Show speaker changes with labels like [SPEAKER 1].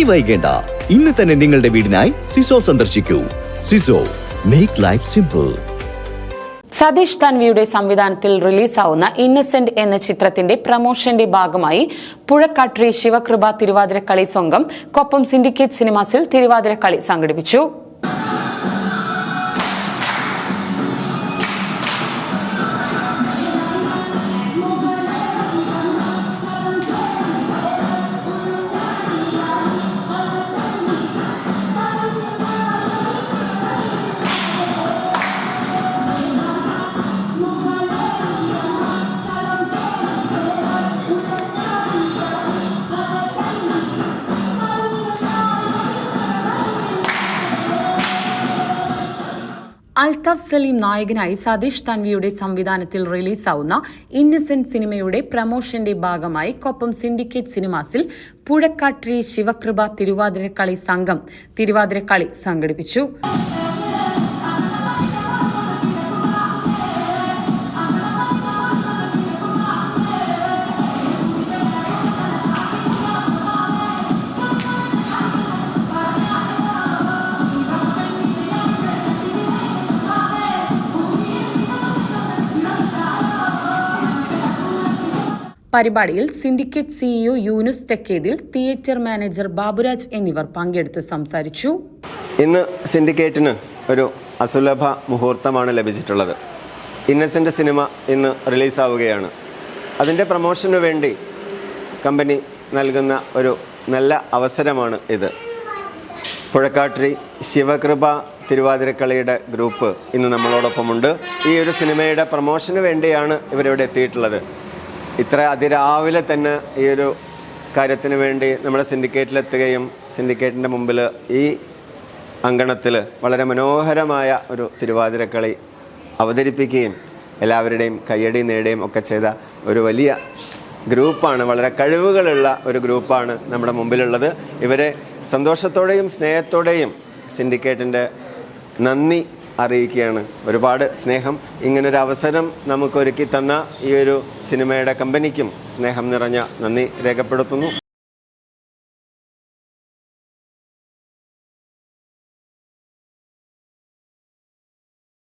[SPEAKER 1] ഇനി വൈകേണ്ട. ഇന്ന് തന്നെ നിങ്ങളുടെ വീടിനായി സിസോ സന്ദർശിക്കൂ. സിസോ മേക്ക് ലൈഫ് സിമ്പിൾ
[SPEAKER 2] സതീഷ് തൻവിയുടെ സംവിധാനത്തിൽ റിലീസാവുന്ന ഇന്നസെന്റ് എന്ന ചിത്രത്തിന്റെ പ്രമോഷന്റെ ഭാഗമായി പുഴക്കാട്രി ശിവകൃപ തിരുവാതിരക്കളി സംഘം കൊപ്പം സിൻഡിക്കേറ്റ് സിനിമാസിൽ തിരുവാതിരക്കളി സംഘടിപ്പിച്ചു. അൽതാഫ് സലീം നായകനായി സതീഷ് തൻവിയുടെ സംവിധാനത്തിൽ റിലീസാവുന്ന ഇന്നസെന്റ് സിനിമയുടെ പ്രമോഷന്റെ ഭാഗമായി കൊപ്പം സിൻഡിക്കേറ്റ് സിനിമാസിൽ പുഴക്കാട്രി ശിവകൃപ തിരുവാതിരക്കളി സംഘം തിരുവാതിരക്കളി സംഘടിപ്പിച്ചു. പരിപാടിയിൽ syndicate CEO Yunus Thekkethil theatre manager Baburaj എന്നിവർ പങ്കെടുത്ത് സംസാരിച്ചു.
[SPEAKER 3] ഇന്ന് സിൻഡിക്കേറ്റിന് ഒരു അസുലഭ മുഹൂർത്തമാണ് ലഭിച്ചിട്ടുള്ളത്. ഇന്നസെന്റ് സിനിമ ഇന്ന് റിലീസാവുകയാണ്. അതിന്റെ പ്രൊമോഷന് വേണ്ടി കമ്പനി നൽകുന്ന ഒരു നല്ല അവസരമാണ് ഇത്. പുഴക്കാട്ടിരി ശിവകൃപ തിരുവാതിരക്കളിയുടെ ഗ്രൂപ്പ് ഇന്ന് നമ്മളോടൊപ്പമുണ്ട്. ഈ ഒരു സിനിമയുടെ പ്രൊമോഷന് വേണ്ടിയാണ് ഇവരിവിടെ എത്തിയിട്ടുള്ളത്. ഇത്ര അതിരാവിലെ തന്നെ ഈ ഒരു കാര്യത്തിന് വേണ്ടി നമ്മുടെ സിൻഡിക്കേറ്റിലെത്തുകയും സിൻഡിക്കേറ്റിന്റെ മുമ്പിൽ ഈ അങ്കണത്തിൽ വളരെ മനോഹരമായ ഒരു തിരുവാതിരക്കളി അവതരിപ്പിക്കുകയും എല്ലാവരുടെയും കയ്യടി നേടുകയും ഒക്കെ ചെയ്ത ഒരു വലിയ ഗ്രൂപ്പാണ് വളരെ കഴിവുകളുള്ള ഒരു ഗ്രൂപ്പാണ് നമ്മുടെ മുമ്പിലുള്ളത്. ഇവരെ സന്തോഷത്തോടെയും സ്നേഹത്തോടെയും സിൻഡിക്കേറ്റിന്റെ നന്ദി അറിയിക്കുകയാണ്. ഒരുപാട് സ്നേഹം. ഇങ്ങനൊരു അവസരം നമുക്ക് ഒരുക്കി തന്ന ഈ ഒരു സിനിമയുടെ കമ്പനിക്കും സ്നേഹം നിറഞ്ഞ നന്ദി രേഖപ്പെടുത്തുന്നു.